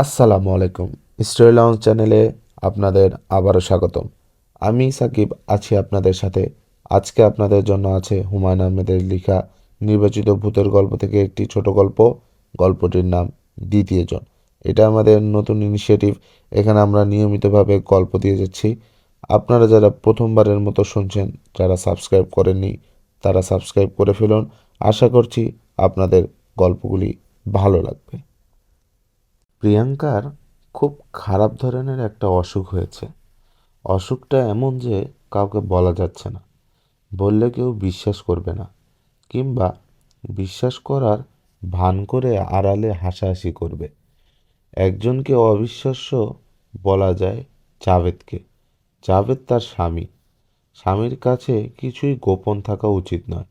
আসসালামু আলাইকুম। Story launch চ্যানেলে আপনাদের আবারও স্বাগতম। আমি সাকিব, আছি আপনাদের সাথে। আজকে আপনাদের জন্য আছে হুমায়ুন আহমেদের লেখা নির্বাচিত ভূতের গল্প থেকে একটি ছোট গল্প। গল্পটির নাম দ্বিতীয় জন এটা আমাদের নতুন ইনিশিয়েটিভ এখানে আমরা নিয়মিতভাবে গল্প দিয়ে যাচ্ছি। আপনারা যারা প্রথমবারের মতো শুনছেন, যারা সাবস্ক্রাইব করেননি, তারা সাবস্ক্রাইব করে ফেলুন। আশা করছি আপনাদের গল্পগুলি ভালো লাগবে। প্রিয়াঙ্কার খুব খারাপ ধরনের একটা অসুখ হয়েছে। অসুখটা এমন যে কাউকে বলা যাচ্ছে না। বললে কেউ বিশ্বাস করবে না, কিংবা বিশ্বাস করার ভান করে আড়ালে হাসাহাসি করবে। একজনকে অবিশ্বাস্য বলা যায় জাভেদকে জাভেদ তার স্বামী। স্বামীর কাছে কিছুই গোপন থাকা উচিত নয়।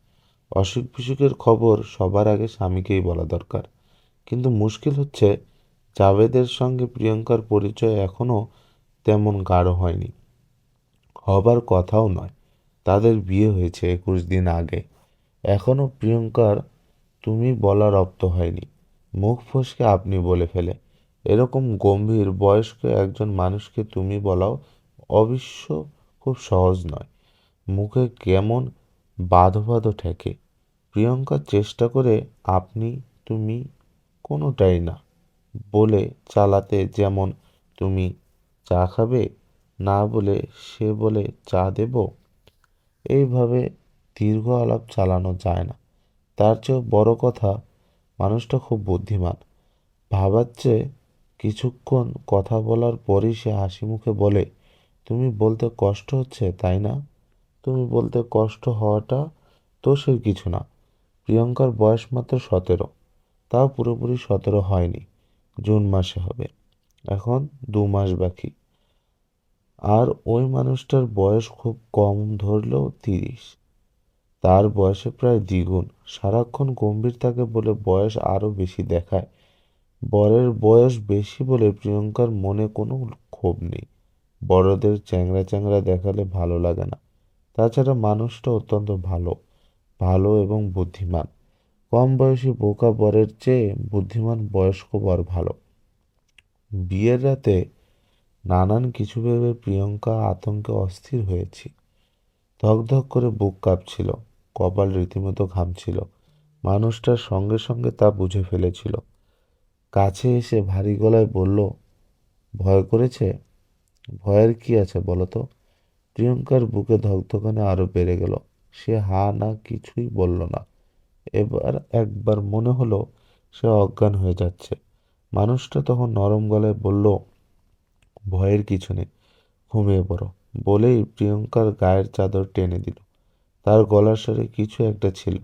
অসুখ বিসুখের খবর সবার আগে স্বামীকেই বলা দরকার। কিন্তু মুশকিল হচ্ছে জাভেদের সঙ্গে প্রিয়ঙ্কার পরিচয় এখনও তেমন গাঢ় হয়নি। হবার কথাও নয়, তাদের বিয়ে হয়েছে একুশ দিন আগে। এখনও প্রিয়ঙ্কার তুমি বলা রপ্ত হয়নি। মুখ ফসকে আপনি বলে ফেলে, এরকম গম্ভীর বয়স্ক একজন মানুষকে তুমি বলাও অবশ্য খুব সহজ নয়। মুখে কেমন বাঁধো বাঁধো ঠেকে। প্রিয়ঙ্কা চেষ্টা করে আপনি, তুমি কোনোটাই না। বলে চালাতে যেমন তুমি চা খাবে, না বলে সে বলে চা দেব। এইভাবে দীর্ঘ আলাপ চালানো যায় না। তার চেয়েও বড় কথা, মানুষটা খুব বুদ্ধিমান। ভাবাচ্ছে কিছুক্ষণ কথা বলার পরই সে হাসি মুখে বলে, তুমি বলতে কষ্ট হচ্ছে, তাই না? তুমি বলতে কষ্ট হওয়াটা দোষের কিছু না। প্রিয়ঙ্কার বয়স মাত্র সতেরো। তাও পুরোপুরি সতেরো হয়নি। জুন মাসে হবে। এখন দু মাস বাকি। আর ওই মানুষটার বয়স খুব কম ধরলেও তিরিশ। তার বয়সে প্রায় দ্বিগুণ। সারাক্ষণ গম্ভীর থাকে বলে বয়স আরও বেশি দেখায়। বরের বয়স বেশি বলে প্রিয়ঙ্কার মনে কোনো ক্ষোভ নেই। বড়দের চ্যাংরা চ্যাংরা দেখালে ভালো লাগে না। তাছাড়া মানুষটা অত্যন্ত ভালো। ভালো এবং বুদ্ধিমান। কম বয়সী বোকা বরের চেয়ে বুদ্ধিমান বয়স্ক বর ভালো। বিয়ের রাতে নানান কিছু ভেবে প্রিয়ঙ্কা আতঙ্কে অস্থির হয়েছি। ধকধক করে বুক কাঁপছিল, কপাল রীতিমতো ঘামছিল, মানুষটার সঙ্গে সঙ্গে তা বুঝে ফেলেছিল। কাছে এসে ভারী গলায় বলল, ভয় করেছে? ভয়ের কি আছে বলো তো? প্রিয়ঙ্কার বুকে ধকধকানে আরও বেড়ে গেল, সে হা না কিছুই বলল না। এবার একবার মনে হলো সে অজ্ঞান হয়ে যাচ্ছে। মানুষটা তখন নরম গলায় বলল, ভয়ের কিছু নেই, ঘুমিয়ে পড়ো। বলেই প্রিয়ঙ্কার গায়ের চাদর টেনে দিল। তার গলার স্বরে কিছু একটা ছিল।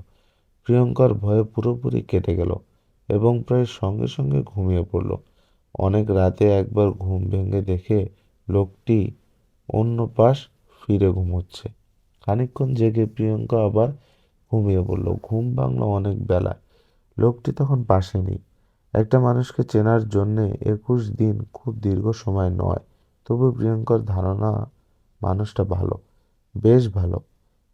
প্রিয়ঙ্কার ভয়ে পুরোপুরি কেটে গেল এবং প্রায় সঙ্গে সঙ্গে ঘুমিয়ে পড়ল। অনেক রাতে একবার ঘুম ভেঙে দেখে লোকটি অন্য পাশ ফিরে ঘুমোচ্ছে। খানিকক্ষণ জেগে প্রিয়ঙ্কা আবার ঘুমিয়ে পড়ল। ঘুম ভাঙল অনেক বেলায়। লোকটি তখন পাশে নেই। একটা মানুষকে চেনার জন্যে একুশ দিন খুব দীর্ঘ সময় নয়। তবু প্রিয়ঙ্কর ধারণা, মানুষটা ভালো, বেশ ভালো।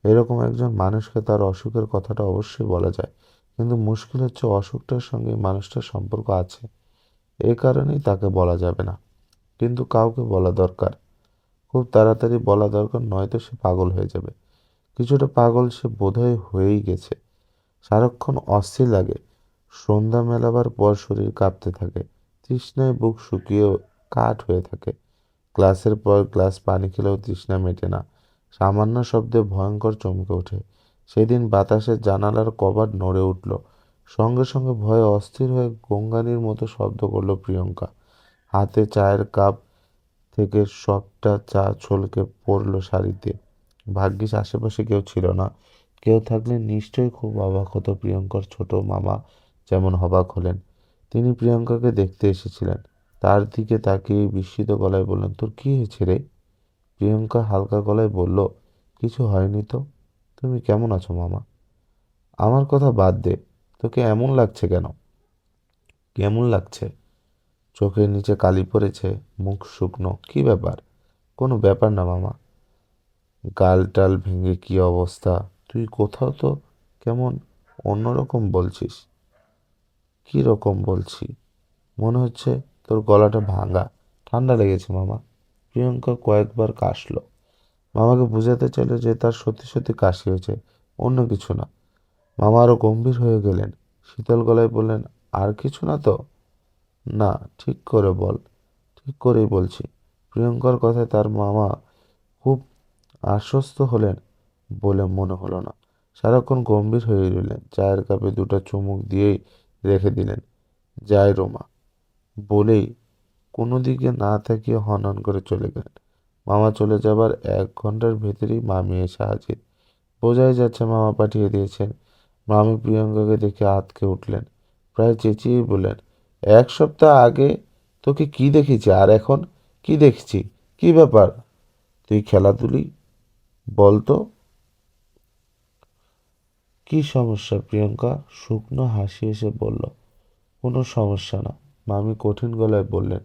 এরকম একজন মানুষকে তার অসুখের কথাটা অবশ্যই বলা যায়। কিন্তু মুশকিল হচ্ছে অসুখটার সঙ্গে মানুষটার সম্পর্ক আছে। এ কারণেই তাকে বলা যাবে না। কিন্তু কাউকে বলা দরকার। খুব তাড়াতাড়ি বলা দরকার, নয়তো সে পাগল হয়ে যাবে। কিছুটা পাগল সে বোধহয় হয়েই গেছে। সারাক্ষণ অস্থির লাগে, সন্ধ্যা মেলাবার পর শরীর কাঁপতে থাকে, তৃষ্ণায় বুক শুকিয়ে কাঠ হয়ে থাকে। গ্লাসের পর গ্লাস পানি খেলেও তৃষ্ণা মেটে না, সামান্য শব্দে ভয়ঙ্কর চমকে ওঠে। সেদিন বাতাসের জানালার কবাট নড়ে উঠল, সঙ্গে সঙ্গে ভয়ে অস্থির হয়ে গঙ্গানির মতো শব্দ করল প্রিয়ঙ্কা। হাতে চায়ের কাপ থেকে সবটা চা ছলকে পড়ল শাড়িতে। ভাগ্যিস আশেপাশে কেউ ছিল না। কেউ থাকলে নিশ্চয়ই খুব অবাক হতো প্রিয়ঙ্কার ছোট মামা যেমন অবাক হলেন। তিনি প্রিয়ঙ্কাকে দেখতে এসেছিলেন। তার দিকে তাকিয়ে বিস্মিত গলায় বললেন, তোর কী হয়েছে রে? প্রিয়ঙ্কা হালকা গলায় বলল, কিছু হয়নি তো? তুমি কেমন আছো মামা? আমার কথা বাদ দে। তোকে এমন লাগছে কেন? কেমন লাগছে? চোখের নিচে কালি পড়েছে, মুখ শুকনো। কি ব্যাপার? কোনো ব্যাপার না মামা। গাল টাল ভেঙে কি অবস্থা? তুই কোথাও তো কেমন অন্যরকম বলছিস। কী রকম বলছি? মনে হচ্ছে তোর গলাটা ভাঙা। ঠান্ডা লেগেছে, মামা। প্রিয়ঙ্কা কয়েকবার কাশলো। মামাকে বোঝাতে চাইল যে তার সত্যি সত্যি কাশি হয়েছে, অন্য কিছু না। মামা আরও গম্ভীর হয়ে গেলেন। শীতল গলায় বললেন, আর কিছু না তো? না, ঠিক করে বল। ঠিক করেই বলছি। প্রিয়ঙ্কার কথায় তার মামা আশ্বস্ত হলেন বলে মনে হলো না। সারাক্ষণ গম্ভীর হয়ে রইলেন। চায়ের কাপে দুটো চুমুক দিয়েই রেখে দিলেন যায় রোমা। বলেই কোনো দিকে না থাকিয়ে হনহন করে চলে গেলেন। মামা চলে যাবার এক ঘণ্টার ভেতরেই মামি এসে হাজির। বোঝাই যাচ্ছে মামা পাঠিয়ে দিয়েছেন। মামি প্রিয়ঙ্কাকে দেখে আতকে উঠলেন। প্রায় চেঁচিয়েই বললেন, এক সপ্তাহ আগে তোকে কি দেখেছি? আর এখন কি দেখছি? কি ব্যাপার? তুই খেলাধুলি বলতো, কি সমস্যা প্রিয়ঙ্কা? শুকনো হাসি এসে বলল, কোনো সমস্যা না। মামি কঠিন গলায় বললেন,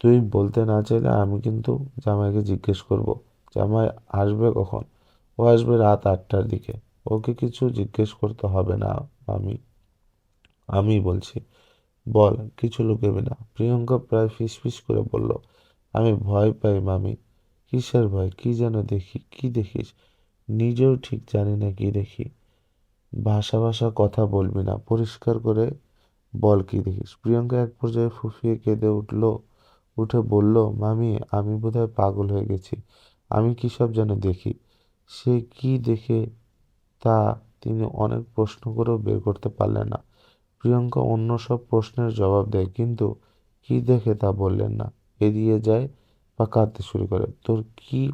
তুই বলতে না চাইলে আমি কিন্তু জামাইকে জিজ্ঞেস করব, জামাই আসবে কখন? ও আসবে রাত আটটার দিকে, ওকে কিছু জিজ্ঞেস করতে হবে না আমি আমি বলছি, বল, কিছু লুকাবি না। প্রিয়ঙ্কা প্রায় ফিসফিস করে বলল, আমি ভয় পাই, মামি। কিসের ভয়? কি যেন দেখি, কি দেখিস? নিজেও ঠিক জানি না কি দেখি। ভাষা ভাষা কথা বলবি না। পরিষ্কার করে বল কি দেখিস? প্রিয়ঙ্কা এক পর্যায়ে ফুফিয়ে কেঁদে উঠল, উঠে বলল, মামি, আমি বোধহয় পাগল হয়ে গেছি। আমি কী সব যেন দেখি? সে কি দেখে তা তিনি অনেক প্রশ্ন করেও বের করতে পারলেন না। প্রিয়ঙ্কা অন্য সব প্রশ্নের জবাব দেয়, কিন্তু কি দেখে তা বললেন না? এড়িয়ে যায় বা কাঁদতে শুরু করে। তোর কি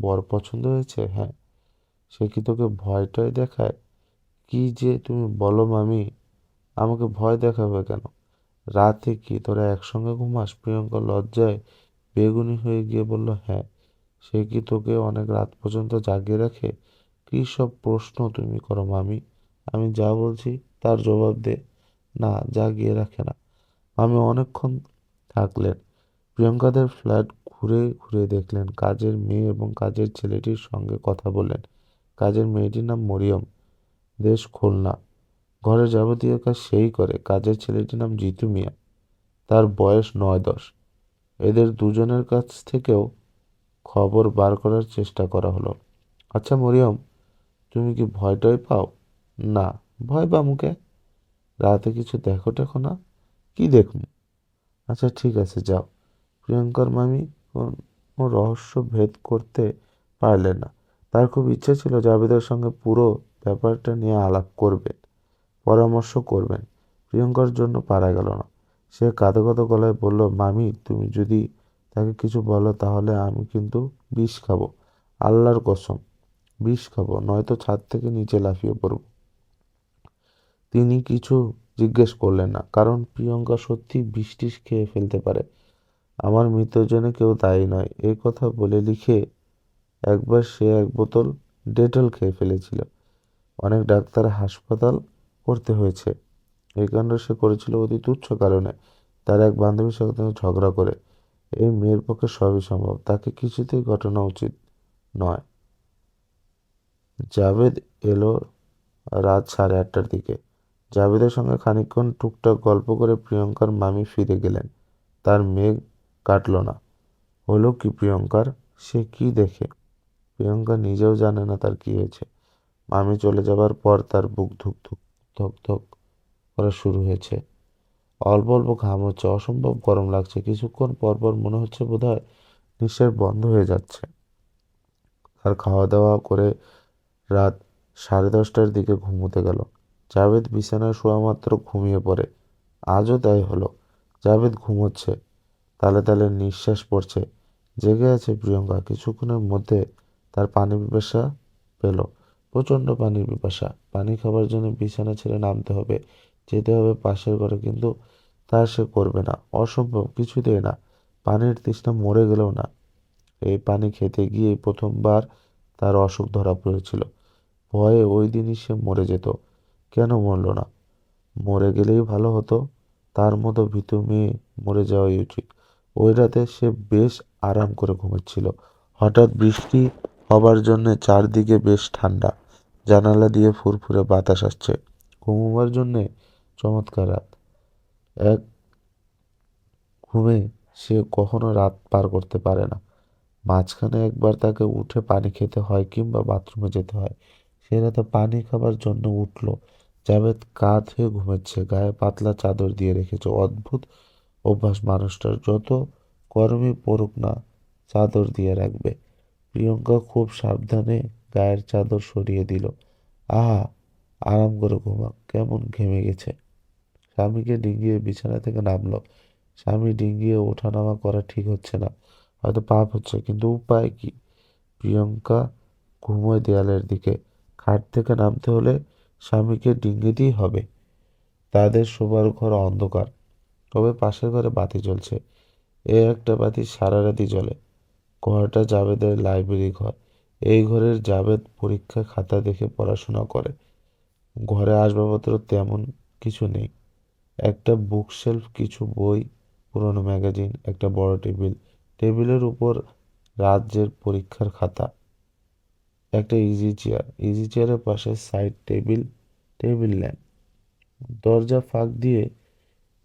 বর পছন্দ হয়েছে? হ্যাঁ। সে কি তোকে ভয় টয় দেখায়? কি যে তুমি বলো মামি, আমাকে ভয় দেখাবে কেন? রাতে কি তোরা একসঙ্গে ঘুমাস? প্রিয়ঙ্কা লজ্জায় বেগুনি হয়ে গিয়ে বলল হ্যাঁ। সে কি তোকে অনেক রাত পর্যন্ত জাগিয়ে রাখে? কী সব প্রশ্ন তুমি করো মামি? আমি যা বলছি তার জবাব দে। না, জাগিয়ে রাখে না। আমি অনেকক্ষণ থাকলেন। প্রিয়ঙ্কাদের ফ্ল্যাট ঘুরে ঘুরে দেখলেন কাজের মেয়ে এবং কাজের ছেলেটির সঙ্গে কথা বললেন। কাজের মেয়েটির নাম মরিয়ম। দেশ খুলনা। ঘরের যাবতীয় কাজ সেই করে। কাজের ছেলেটির নাম জিতু মিয়া। তার বয়স নয় দশ। এদের দুজনের কাছ থেকেও খবর বার করার চেষ্টা করা হলো। আচ্ছা মরিয়ম, তুমি কি ভয় টয় পাও? না। ভয় পা মুখে রাতে কিছু দেখো টেখো না। কি দেখুন? আচ্ছা ঠিক আছে, যাও। প্রিয়ঙ্কার মামি কোনো রহস্য ভেদ করতে পারলেন না। তার খুব ইচ্ছে ছিল জাবেদের সঙ্গে পুরো ব্যাপারটা নিয়ে আলাপ করবেন, পরামর্শ করবেন। প্রিয়ঙ্কার জন্য পারা গেল না। সে কাঁদো কাঁদো গলায় বলল, মামি, তুমি যদি তাকে কিছু বলো তাহলে আমি কিন্তু বিষ খাব। আল্লাহর কসম, বিষ খাব, নয়তো ছাদ থেকে নিচে লাফিয়ে পড়ব। তিনি কিছু জিজ্ঞেস করলেন না, কারণ প্রিয়ঙ্কা সত্যি বিষ টিস খেয়ে ফেলতে পারে। আমার মৃত্যুর জন্য কেউ দায়ী নয়। এই কথা বলে লিখে একবার সে এক বোতল ডেটল খেয়ে ফেলেছিল। অনেক ডাক্তার হাসপাতাল করতে হয়েছে। এই কাণ্ড সে করেছিল অতি তুচ্ছ কারণে। তার এক বান্ধবীর সঙ্গে ঝগড়া করে। এই মেয়ের পক্ষে সবই সম্ভব। তাকে কিছুতেই ঘটনা উচিত নয়। জাভেদ এলো রাত সাড়ে আটটার দিকে। জাভেদের সঙ্গে খানিকক্ষণ টুকটাক গল্প করে প্রিয়ঙ্কার মামি ফিরে গেলেন। তার মেঘ কাটল না। হলো কি প্রিয়ঙ্কার? সে কি দেখে? প্রিয়ঙ্কা নিজেও জানে না তার কি হয়েছে। মামি চলে যাবার পর তার বুক ধুক ধুক ধক ধক করা শুরু হয়েছে। অল্প অল্প ঘাম হচ্ছে, অসম্ভব গরম লাগছে। কিছুক্ষণ পর পর মনে হচ্ছে বোধহয় নিঃশ্বাস বন্ধ হয়ে যাচ্ছে। তার খাওয়া দাওয়া করে রাত সাড়ে দশটার দিকে ঘুমোতে গেল। জাভেদ বিছানায় শোয়া মাত্র ঘুমিয়ে পড়ে। আজও তাই হলো। জাভেদ ঘুমোচ্ছে। তালে তালে নিঃশ্বাস পড়ছে। জেগে আছে প্রিয়ঙ্কা। কিছুক্ষণের মধ্যে তার পানি পিপাসা পেল। প্রচণ্ড পানির পিপাসা। পানি খাবার জন্য বিছানা ছেড়ে নামতে হবে। যেতে হবে পাশের ঘরে, কিন্তু তা সে করবে না। অসম্ভব কিছুতেই না। পানির তৃষ্ণা মরে গেলেও না। এই পানি খেতে গিয়ে প্রথমবার তার অসুখ ধরা পড়েছিল। ভয়ে ওই দিনই সে মরে যেত। কেন মরল না? মরে গেলেই ভালো হতো। তার মতো ভীতু মেয়ে মরে যাওয়াই উচিত। ওই রাতে সে বেশ আরাম করে ঘুমাচ্ছিল। হঠাৎ বৃষ্টি হবার জন্যে চারদিকে বেশ ঠান্ডা। জানালা দিয়ে ফুরফুরে বাতাস আসছে। ঘুমোবার জন্যে চমৎকার রাত। এক ঘুমে সে কখনো রাত পার করতে পারে না। মাঝখানে একবার তাকে উঠে পানি খেতে হয় কিংবা বাথরুমে যেতে হয়। সে রাতে পানি খাবার জন্য উঠল। জাভেদ কাত হয়ে গায়ে পাতলা চাদর দিয়ে রেখেছে। অদ্ভুত অভ্যাস মানুষটার যত গরমই পড়ুক না, চাদর দিয়ে রাখবে। প্রিয়ঙ্কা খুব সাবধানে গায়ের চাদর সরিয়ে দিল। আহা, আরাম করে ঘুমা কেমন ঘেমে গেছে। স্বামীকে ডিঙ্গিয়ে বিছানা থেকে নামলো। স্বামী ডিঙ্গিয়ে ওঠানামা করা ঠিক হচ্ছে না। হয়তো পাপ হচ্ছে, কিন্তু উপায় কি? প্রিয়ঙ্কা ঘুমোয় দেয়ালের দিকে। খাট থেকে নামতে হলে স্বামীকে ডিঙ্গিতেই হবে। তাদের শোবার ঘর অন্ধকার। তবে পাশের ঘরে বাতি জ্বলছে। এ একটা বাতি সারা রাতি জ্বলে। ঘরটা জাবেদের লাইব্রেরি ঘর। এই ঘরের জাবেদ পরীক্ষা খাতা দেখে পড়াশোনা করে। ঘরে আসবাবপত্র তেমন কিছু নেই। একটা বুকশেলফ, কিছু বই, পুরনো ম্যাগাজিন, একটা বড় টেবিল। টেবিলের উপর রাজ্যের পরীক্ষার খাতা। একটা ইজি চেয়ার ইজি চেয়ারের পাশে সাইড টেবিল টেবিল ল্যাম্প দরজা ফাঁক দিয়ে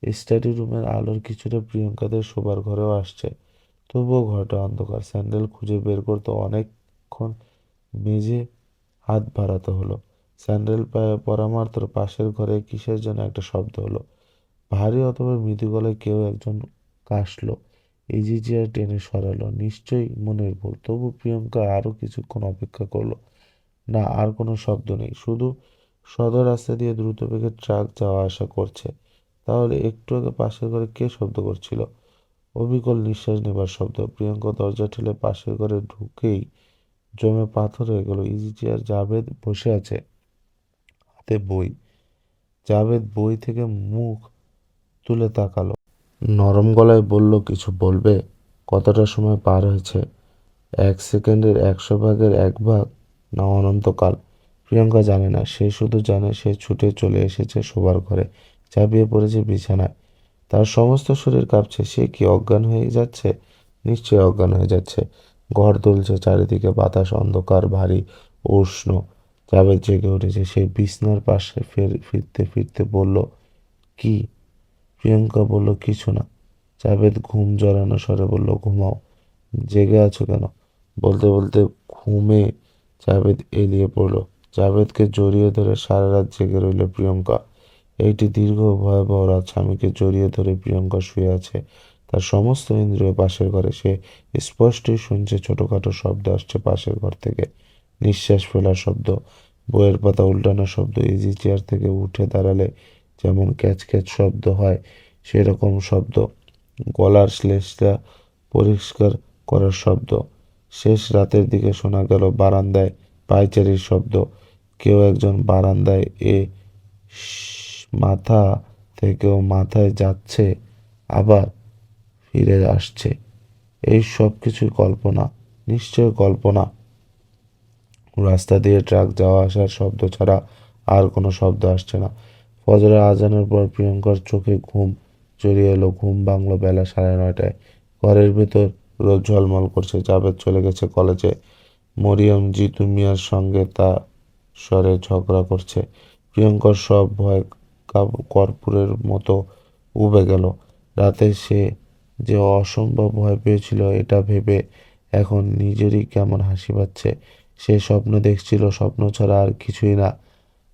স্টাডি রুমের আলোর কিছুটা প্রিয়ঙ্কাদের শোবার ঘরেও আসছে। তবুও ঘরটা অন্ধকার। স্যান্ডেল খুঁজে বের করতে অনেকক্ষণ মেঝে হাত বাড়াতে হলো। স্যান্ডেল পায়ে পরা পাশের ঘরে কিসের জন্য একটা শব্দ হলো। ভারী অথবা মৃদু গলায় কেউ একজন কাশলো। ইজি টেনে সরালো। নিশ্চয়ই মনের ভুল। তবু প্রিয়ঙ্কা আরও কিছুক্ষণ অপেক্ষা করল। না, আর কোনো শব্দ নেই। শুধু সদর রাস্তা দিয়ে দ্রুত বেগে ট্রাক যাওয়া আসা করছে। তাহলে একটু আগে পাশের ঘরে কে শব্দ করছিল? অবিকল নিঃশ্বাস নেবার শব্দ। প্রিয়াঙ্কা দরজা ঠেলে পাশের ঘরে ঢুকেই জমে পাথর হয়ে গেল। ইজি চেয়ার জাভেদ বসে আছে। হাতে বই। জাভেদ বই থেকে মুখ তুলে তাকালো। নরম গলায় বলল, কিছু বলবে? কতটা সময় পার হয়েছে? এক সেকেন্ডের একশো ভাগের এক ভাগ? না অনন্তকাল। প্রিয়াঙ্কা জানে না। সে শুধু জানে, সে ছুটে চলে এসেছে শোবার ঘরে। চাপিয়ে পড়েছে বিছানায়। তার সমস্ত শরীর কাঁপছে। সে কি অজ্ঞান হয়ে যাচ্ছে? নিশ্চয়ই অজ্ঞান হয়ে যাচ্ছে। ঘর দুলছে, চারিদিকে বাতাস, অন্ধকার, ভারী, উষ্ণ। জাভেদ জেগে উঠেছে। সে বিছনার পাশে ফের ফিরতে ফিরতে বলল, কি? প্রিয়ঙ্কা বলল, কিছু না। জাভেদ ঘুম জড়ানো স্বরে বলল, ঘুমাও। জেগে আছো কেন? বলতে বলতে ঘুমে জাভেদ এলিয়ে পড়ল। জাভেদকে জড়িয়ে ধরে সারা রাত জেগে রইল প্রিয়ঙ্কা। এইটি দীর্ঘ ভয়াবহ রাত স্বামীকে জড়িয়ে ধরে প্রিয়ঙ্কা শুয়ে আছে। তার সমস্ত ইন্দ্রিয় পাশের ঘরে। সে স্পষ্টই শুনছে ছোটোখাটো শব্দ আসছে পাশের ঘর থেকে। নিঃশ্বাস ফেলার শব্দ, বইয়ের পাতা উল্টানোর শব্দ ইজি চেয়ার থেকে উঠে দাঁড়ালে যেমন ক্যাচ ক্যাচ শব্দ হয়, সেরকম শব্দ। গলার শ্লেষটা পরিষ্কার করার শব্দ। শেষ রাতের দিকে শোনা গেল বারান্দায় পায়চারির শব্দ। কেউ একজন বারান্দায় এ মাথা থেকেও মাথায় যাচ্ছে, আবার ফিরে আসছে। এই সব কিছুই কল্পনা, নিশ্চয় কল্পনা। রাস্তা দিয়ে ট্রাক যাওয়া আসার শব্দ ছাড়া আর কোনো শব্দ আসছে না। ফজরের আজানের পর প্রিয়ঙ্কার চোখে ঘুম জড়িয়ে এলো। ঘুম বাংলো বেলা সাড়ে নয়টায়। ঘরের ভেতর রোদ ঝলমল করছে, জাবেদ চলে গেছে কলেজে। মরিয়ম জিতু মিয়ার সঙ্গে তা স্বরে ঝগড়া করছে। প্রিয়ঙ্কার সব ভয় কর্পূরের মতো উবে গেল। রাতে সে যে অসম্ভব ভয় পেয়েছিল, এটা ভেবে এখন নিজেরই কেমন হাসি পাচ্ছে। সে স্বপ্ন দেখছিল, স্বপ্ন ছাড়া আর কিছুই না।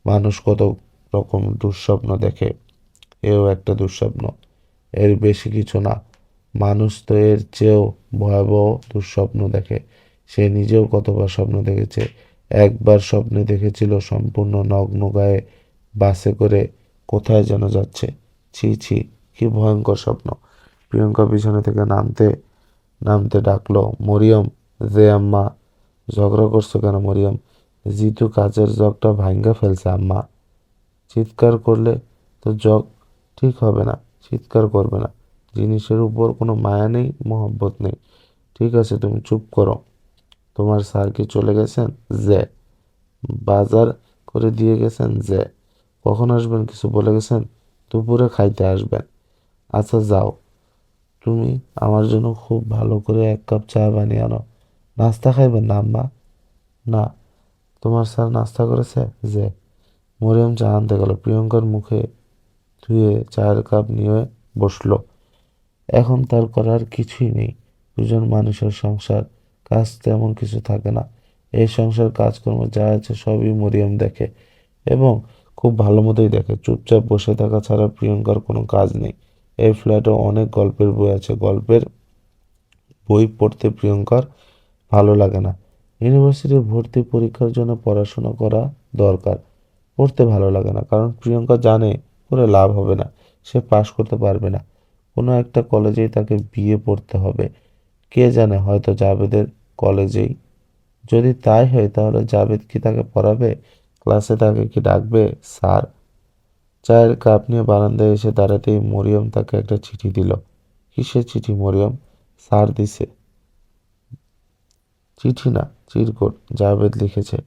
মানুষ কত রকম দুঃস্বপ্ন দেখে, এও একটা দুঃস্বপ্ন। এর বেশি কিছু না। মানুষ তো এর চেয়েও ভয়াবহ দুঃস্বপ্ন দেখে। সে নিজেও কতবার স্বপ্ন দেখেছে। একবার স্বপ্নে দেখেছিল সম্পূর্ণ নগ্ন গায়ে বাসে করে কোথায় যেন যাচ্ছে? ছি ছি, কি ভয়ঙ্কর স্বপ্ন। প্রিয়ঙ্কা বিছানা থেকে নামতে নামতে ডাকলো, মরিয়ম, যে আম্মা, ঝগড়া করছ কেন মরিয়ম? জিতু কাচের জগটা ভাঙ্গা ফেলছে আম্মা। চিৎকার করলে তো জগ ঠিক হবে না, চিৎকার করবে না। জিনিসের উপর কোনো মায়া নেই, মহব্বত নেই। ঠিক আছে, তুমি চুপ করো। তোমার স্যার কি চলে গেছেন? যে। বাজার করে দিয়ে গেছেন? যে। কখন আসবেন কিছু বলে গেছেন? দুপুরে খাইতে আসবেন। আচ্ছা যাও। তুমি আমার জন্য খুব ভালো করে এক কাপ চা বানিয়ে আনো। নাস্তা খাইবেন না, আম্মা? না। তোমার স্যার নাস্তা করেছে? যে। মরিয়ম চা আনতে গেল। প্রিয়ঙ্কার মুখে ধুয়ে চায়ের কাপ নিয়ে বসল। এখন তার করার কিছুই নেই। দুজন মানুষের সংসার, কাজ তেমন কিছু থাকে না। এই সংসার কাজকর্ম যা আছে সবই মরিয়ম দেখে। এবং খুব ভালো মতোই দেখে। চুপচাপ বসে থাকা ছাড়া প্রিয়ঙ্কার কোনো কাজ নেই। এই ফ্ল্যাটে অনেক গল্পের বই আছে। গল্পের বই পড়তে প্রিয়ঙ্কার ভালো লাগে না। ইউনিভার্সিটির ভর্তি পরীক্ষার জন্য পড়াশোনা করা দরকার। পড়তে ভালো লাগে না, কারণ প্রিয়ঙ্কা জানে করে লাভ হবে না। সে পাশ করতে পারবে না। কোনো একটা কলেজেই তাকে বিয়ে পড়তে হবে। কে জানে, হয়তো জাভেদের কলেজেই। যদি তাই হয়, তাহলে জাভেদ কি তাকে পড়াবে? ক্লাসে তাকে কি ডাকবে? স্যার। চায়ের কাপ নিয়ে বারান্দায় এসে দাঁড়াতেই মরিয়ম তাকে একটা চিঠি দিল। কিসের চিঠি মরিয়ম? স্যার দিছে। চিঠি না, চিরকুট, জাভেদ লিখেছে।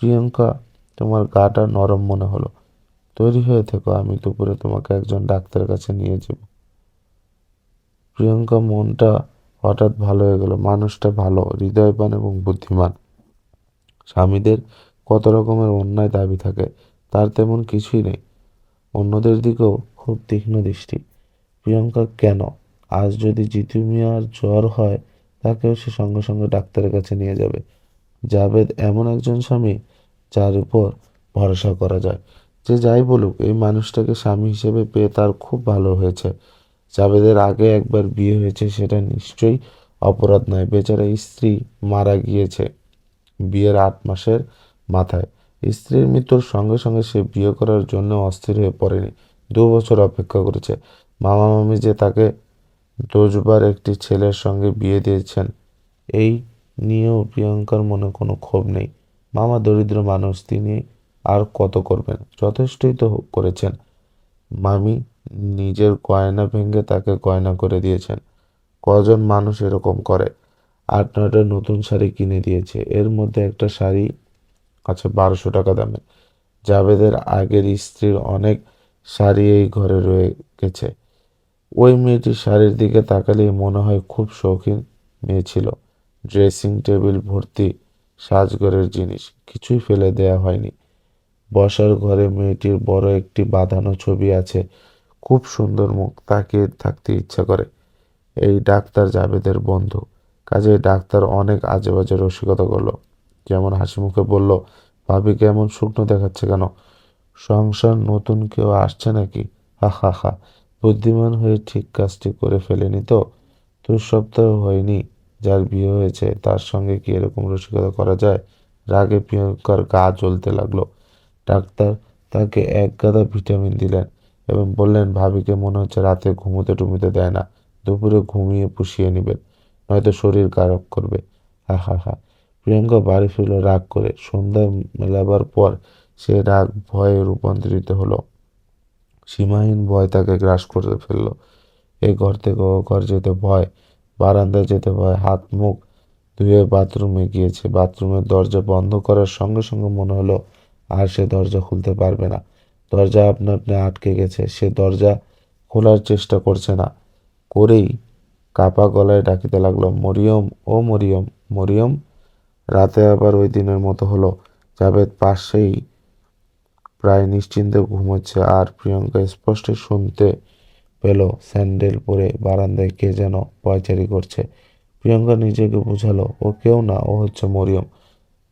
প্রিয়ঙ্কা, তোমার গাটা নরম মনে হলো। তৈরি হয়ে থেকো, আমি দুপুরে তোমাকে একজন ডাক্তারের কাছে নিয়ে যাব। প্রিয়ঙ্কা মনটা হঠাৎ ভালো হয়ে গেল। মানুষটা ভালো, হৃদয়বান এবং বুদ্ধিমান। স্বামীদের কত রকমের অন্যায় দাবি থাকে, তার তেমন কিছুই নেই। অন্যদের দিকেও খুব তীক্ষ্ণ দৃষ্টি। প্রিয়ঙ্কা, কেন? আজ যদি জিতু মিয়ার জ্বর হয়, তাকেও সে সঙ্গে সঙ্গে ডাক্তারের কাছে নিয়ে যাবে। জাভেদ এমন একজন স্বামী যার উপর ভরসা করা যায়। যে যাই বলুক, এই মানুষটাকে স্বামী হিসেবে পেয়ে তার খুব ভালো হয়েছে। জাভেদের আগে একবার বিয়ে হয়েছে, সেটা নিশ্চয়ই অপরাধ নয়। বেচারা স্ত্রী মারা গিয়েছে। বিয়ের আট মাসের মাথায়। স্ত্রীর মৃত্যুর সঙ্গে সঙ্গে সে বিয়ে করার জন্য অস্থির হয়ে পড়েনি। দু বছর অপেক্ষা করেছে। মামা মামি যে তাকে দোজবার একটি ছেলের সঙ্গে বিয়ে দিয়েছেন, এই নিয়েও প্রিয়ঙ্কার মনে কোনো ক্ষোভ নেই। মামা দরিদ্র মানুষ, তিনি আর কত করবেন? যথেষ্টই তো করেছেন। মামি নিজের গয়না ভেঙে তাকে গয়না করে দিয়েছেন। কজন মানুষ এরকম করে? আট নয়টা নতুন শাড়ি কিনে দিয়েছে। এর মধ্যে একটা শাড়ি আছে বারোশো টাকা দামে। জাভেদের আগের স্ত্রীর অনেক শাড়ি এই ঘরে রয়ে গেছে। ওই মেয়েটির শাড়ির দিকে তাকালেই মনে হয় খুব শৌখিন মেয়ে ছিল। ড্রেসিং টেবিল, ভর্তি, সাজঘরের জিনিস কিছুই ফেলে দেয়া হয়নি। বসার ঘরে মেয়েটির বড় একটি বাঁধানো ছবি আছে, খুব সুন্দর মুখ, তাকিয়ে থাকতে ইচ্ছা করে। এই ডাক্তার জাভেদের বন্ধু। কাজে ডাক্তার অনেক আজেবাজে রসিকতা করল। যেমন হাসি মুখে বলল, ভাবি কেমন শুকনো দেখাচ্ছে কেন? সংসার নতুন কেউ আসছে নাকি? হা হা হা। বুদ্ধিমান হয়ে ঠিক কাজটি করে ফেলেনি তো? দু সপ্তাহ হয়নি যার বিয়ে হয়েছে, তার সঙ্গে কি এরকম রসিকতা করা যায়? রাগে প্রিয়ঙ্কার গা জ্বলতে লাগল। ডাক্তার তাকে এক গাদা ভিটামিন দিলেন এবং বললেন, ভাবিকে মনে হচ্ছে রাতে ঘুমোতে টুমিতে দেয় না, দুপুরে ঘুমিয়ে পুষিয়ে নেবেন, নয়তো শরীর খারাপ করবে। হা হা হা। প্রিয়ঙ্কা বাড়ি ফিরল রাগ করে। সন্ধ্যা মেলাবার পর সে রাগ ভয়ে রূপান্তরিত হলো। সীমাহীন ভয় তাকে গ্রাস করে ফেলল। এই ঘর থেকে ও ঘর যেতে ভয়, বারান্দায় যেতে ভয়, হাত মুখ ধুয়ে বাথরুমে গিয়েছে। বাথরুমের দরজা বন্ধ করার সঙ্গে সঙ্গে মনে হলো আর সে দরজা খুলতে পারবে না। দরজা আপনা আপনি আটকে গেছে। সে দরজা খোলার চেষ্টা করছে না। করেই কাপা গলায় ডাকিতে লাগল, মরিয়ম, ও মরিয়ম মরিয়ম। রাতে আবার ওই দিনের মতো হলো। জাভেদ পাশেই প্রায় নিশ্চিন্তে ঘুমোচ্ছে আর প্রিয়ঙ্কা স্পষ্ট শুনতে পেল স্যান্ডেল পরে বারান্দায় কে যেন পয়চারি করছে। প্রিয়ঙ্কা নিজেকে বুঝালো, ও কেউ না, ও হচ্ছে মরিয়ম।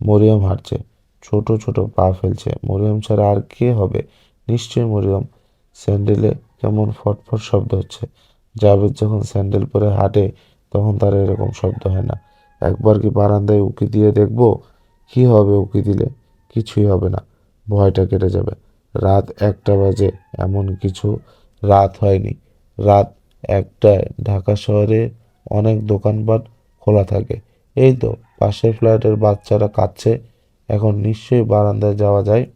মরিয়ম হাঁটছে ছোট ছোট পা ফেলছে। মরিয়ম ছাড়া আর কে হবে? নিশ্চয়ই মরিয়ম। স্যান্ডেলে কেমন ফটফট শব্দ হচ্ছে। জাভেদ যখন স্যান্ডেল পরে হাঁটে, তখন তার এরকম শব্দ হয় না। একবার কি বারান্দায় উঁকি দিয়ে দেখব? কি হবে উঁকি দিলে? কিছুই হবে না। ভয়টা কেটে যাবে। রাত একটা বাজে, এমন কিছু রাত হয়নি। রাত একটায় ঢাকা শহরে অনেক দোকানপাট খোলা থাকে। এই তো, পাশের ফ্ল্যাটের বাচ্চারা কাঁদছে। এখন নিশ্চয়ই বারান্দায় যাওয়া যায়।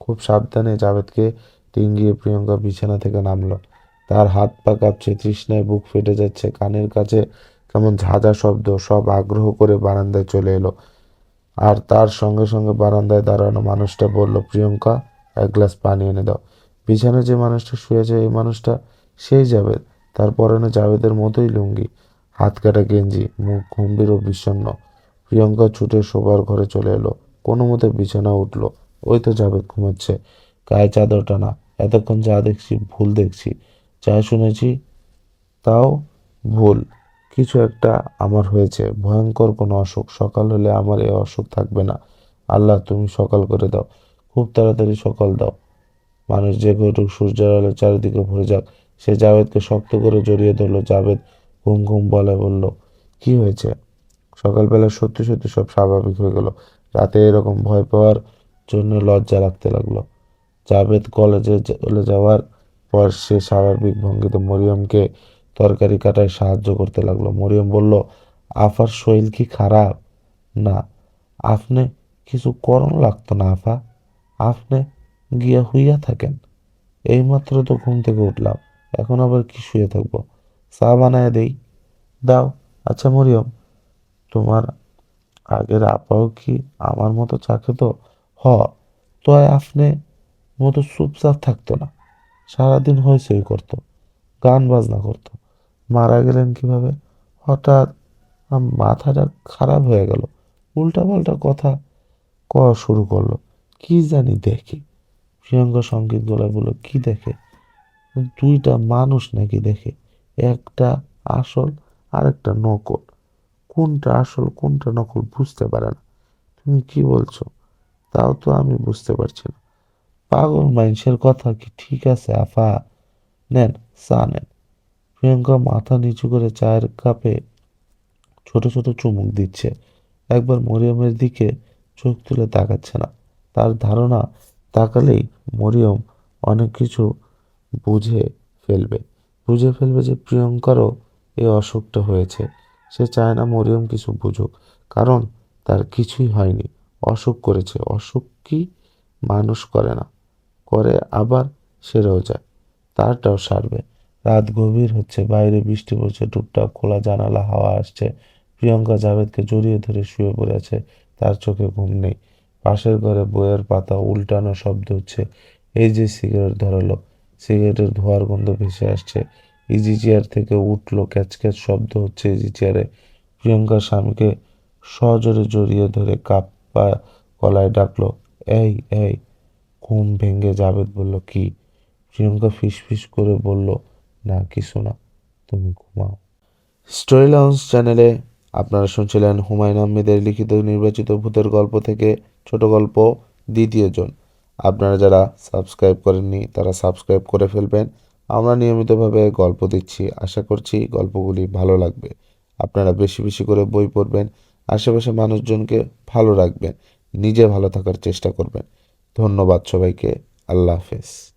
খুব সাবধানে জাভেদকে টিঙ্গিয়ে প্রিয়ঙ্কা বিছানা থেকে নামলো। তার হাত পা কাঁপছে, তৃষ্ণায় বুক ফেটে যাচ্ছে, কানের কাছে কেমন ঝাঁঝা শব্দ সব আগ্রহ করে বারান্দায় চলে এলো। আর তার সঙ্গে সঙ্গে বারান্দায় দাঁড়ানো মানুষটা বলল, প্রিয়ঙ্কা, এক গ্লাস পানি এনে দাও। বিছানায় যে মানুষটা শুয়েছে এই মানুষটা সেই জাভেদ তার পরনে জাভেদের মতোই লুঙ্গি, হাত কাটা গেঞ্জি, মুখ গম্ভীর ও বিষণ্ণ প্রিয়ঙ্কা ছুটে শোবার ঘরে চলে এলো। কোনো মতে বিছানা উঠল। ওই তো জাভেদ ঘুমাচ্ছে। গায়ে চাদর টানা। এতক্ষণ যা দেখছি, ভুল দেখছি। যা শুনেছি, তাও ভুল। কিছু একটা আমার হয়েছে। ভয়ঙ্কর কোনো অসুখ। সকাল হলে আমার এই অসুখ থাকবে না। আল্লাহ, তুমি সকাল করে দাও। খুব তাড়াতাড়ি সকাল দাও। মানুষ যে উঠুক সূর্যের আলো চারিদিকে ভরে যাক। সে জাভেদকে শক্ত করে জড়িয়ে ধরলো। জাভেদ ঘুম ঘুম বলে বলল, কি হয়েছে? সকালবেলা সত্যি সত্যি সব স্বাভাবিক হয়ে গেল। রাতে এরকম ভয় পাওয়ার জন্য লজ্জা রাখতে লাগল। জাভেদ কলেজে চলে যাওয়ার পর সে স্বাভাবিক ভঙ্গিতে মরিয়মকে তরকারি কাটায় সাহায্য করতে লাগল। মরিয়ম বলল, আফার শরীর কি খারাপ? না। আপনি কিছু করণ লাগতো না আফা। আপনি গিয়া হুইয়া থাকেন। এইমাত্র তো ঘুম থেকে উঠলাম। এখন আবার কি শুয়ে থাকব? চা বানায় দেই। দাও। আচ্ছা মরিয়ম, তোমার আগের আপাও কি আমার মতো চা খেত? হ তো আপনি মতো চুপচাপ থাকতো না। সারাদিন হয়েছেই করতো, গান বাজনা করতো। মারা গেলেন কীভাবে? হঠাৎ মাথাটা খারাপ হয়ে গেল। উল্টাপাল্টা কথা কওয়া শুরু করল। কি জানি দেখি। প্রিয়ঙ্কা সংগীত গলায় বলল, কি দেখে? দুইটা মানুষ নাকি দেখে। একটা আসল আর একটা নকল। কোনটা আসল, কোনটা নকল বুঝতে পারে না। তুমি কি বলছো? তাও তো আমি বুঝতে পারছি না। পাগল মানুষের কথা কি ঠিক আছে, আফা? নেন, চা নেন। প্রিয়ঙ্কা মাথা নিচু করে চায়ের কাপে ছোট ছোট চুমুক দিচ্ছে। একবার মরিয়মের দিকে চোখ তুলে তাকাচ্ছে না। তার ধারণা, তাকালেই মরিয়ম অনেক কিছু বুঝে ফেলবে। বুঝে ফেলবে যে প্রিয়ঙ্কারও এই অসুখটা হয়েছে। সে চায় না মরিয়ম কিছু বুঝুক। কারণ তার কিছুই হয়নি। অসুখ করেছে। অসুখ কি মানুষ করে না। করে আবার সেরেও যায় তারটাও সারবে। রাত গভীর হচ্ছে, বাইরে বৃষ্টি পড়ছে, টুকটাক খোলা জানালা, হাওয়া আসছে। প্রিয়ঙ্কা জাভেদকে জড়িয়ে ধরে শুয়ে পড়ে আছে তার চোখে ঘুম নেই। পাশের ঘরে বইয়ের পাতা, উল্টানো শব্দ হচ্ছে। এই যে সিগারেট ধরালো, সিগারেটের ধোয়ার গন্ধ ভেসে আসছে। ইজি চেয়ার থেকে উঠল, ক্যাচ ক্যাচ শব্দ হচ্ছে ইজি চেয়ারে। প্রিয়ঙ্কার স্বামীকে সজোরে জড়িয়ে ধরে কাপ্পা গলায় ডাকলো, এই এই। ঘুম ভেঙে জাভেদ বলল, কি? প্রিয়ঙ্কা ফিস ফিস করে বলল না, কিছু না, তুমি ঘুমাও। স্টোরি লঞ্চ চ্যানেলে আপনারা শুনছিলেন হুমায়ুন আহমেদের লিখিত নির্বাচিত ভূতের গল্প থেকে ছোট গল্প, দ্বিতীয় জন। আপনারা যারা সাবস্ক্রাইব করেননি, তারা সাবস্ক্রাইব করে ফেলবেন। আমরা নিয়মিতভাবে গল্প দিচ্ছি। আশা করছি গল্পগুলি ভালো লাগবে। আপনারা বেশি বেশি করে বই পড়বেন। আশেপাশে মানুষজনকে ভালো রাখবেন। নিজে ভালো থাকার চেষ্টা করবেন। ধন্যবাদ সবাইকে। আল্লাহ হাফেজ।